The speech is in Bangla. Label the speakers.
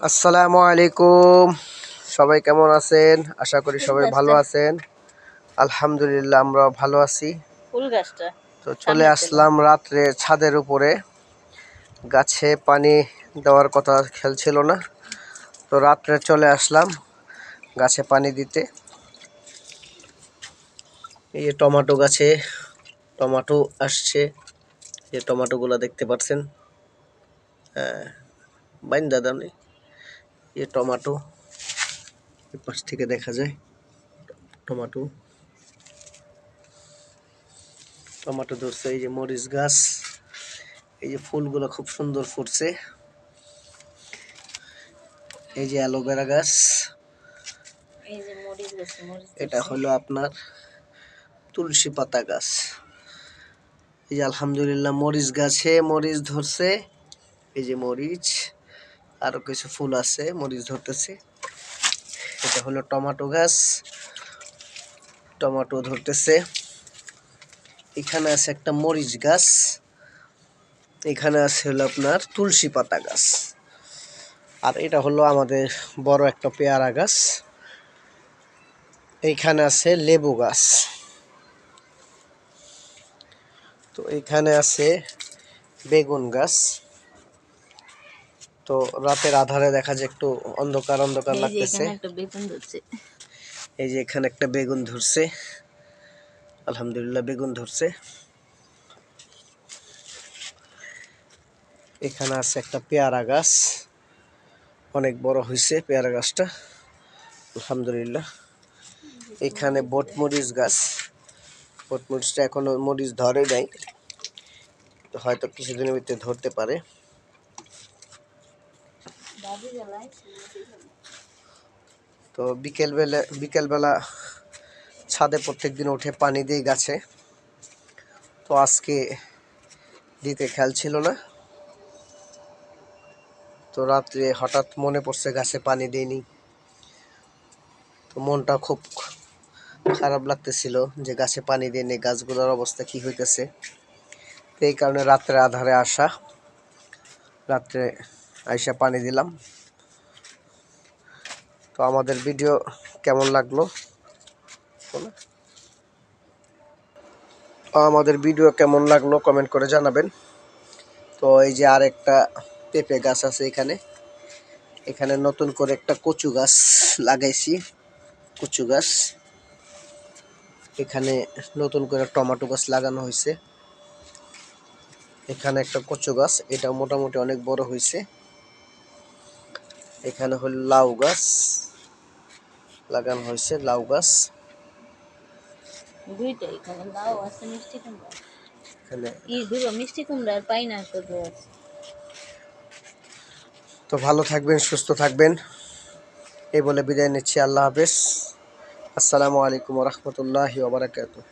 Speaker 1: আসসালামু আলাইকুম। সবাই কেমন আছেন? আশা করি সবাই ভালো আছেন। আলহামদুলিল্লাহ আমরা ভালো আছি। তো চলে আসলাম রাত্রে ছাদের উপরে। গাছে পানি দেওয়ার কথা খেলছিল না। তো রাত্রে চলে আসলাম গাছে পানি দিতে। এই যে টমেটো গাছে টমাটো আসছে। যে টমেটোগুলো দেখতে পাচ্ছেন। হ্যাঁ বাইন দাদা নেই। এ টমেটো পাশ থেকে দেখা যায় টমেটো। টমেটো ধরছে এই যে মরিচ গাছ এই যে ফুলগুলো খুব সুন্দর ফুটছে। এই যে অ্যালোভেরা গাছ। এটা হলো আপনার তুলসী পাতা গাছ। এই যে আলহামদুলিল্লাহ মরিচ গাছে মরিচ ধরছে এই যে মরিচ। আরও কিছু ফুল আছে, মরিচ ধরতেছে। এটা হলো টমেটো গাছ। টমেটো ধরতেছে। এখানে আছে একটা মরিচ গাছ। এখানে আছে হলো আপনার তুলসী পাতা গাছ। আর এটা হলো আমাদের বড় একটা পেয়ারা গাছ। এইখানে আছে লেবু গাছ। তো এইখানে আছে বেগুন গাছ। তো রাতের আধারে দেখা যায় একটু অন্ধকার অন্ধকার লাগতেছে। এই যে এখানে একটা বেগুন ধরছে। আলহামদুলিল্লাহ বেগুন ধরছে। এখানে আছে একটা পেয়ারা গাছ। অনেক বড় হয়েছে পেয়ারা গাছটা। আলহামদুলিল্লাহ। এখানে বটমরিচ গাছ। বটমরিচটা এখনও মরিচ ধরে নাই। তো হয়তো কিছুদিনের ভিতরে ধরতে পারে। তো বিকেলবেলা বিকেলবেলা ছাদে প্রত্যেক দিন উঠে পানি দিই গাছে। তো আজকে দিতে খেয়াল ছিল না। তো রাত্রে হঠাৎ মনে পড়ছে গাছে পানি দিইনি। তো মনটা খুব খারাপ লাগতেছিল যে গাছে পানি দিইনি, গাছগুলোর অবস্থা কি হইতেছে। তো এই কারণে রাত্রে আধারে আসা। রাত্রে আইসা পানি দিলাম। তো আমাদের ভিডিও কেমন লাগল? আমাদের ভিডিও কেমন লাগল কমেন্ট করে জানাবেন। তো এই যে আর একটা পেঁপে গাছ আছে এখানে। এখানে নতুন করে একটা কচু গাছ লাগাইছি। কচু গাছ। এখানে নতুন করে টমেটো গাছ লাগানো হয়েছে এখানে একটা কচু গাছ। এটা মোটামুটি অনেক বড় হয়েছে এখানে হলো লাউ গাছ। লাগানো হয়েছে লাউ গাছ। তো ভালো থাকবেন সুস্থ থাকবেন। এই বলে বিদায় নিচ্ছি আল্লাহ হাফেজ। আসসালামু আলাইকুম রহমতুল্লাহি ওবরাকাতুহ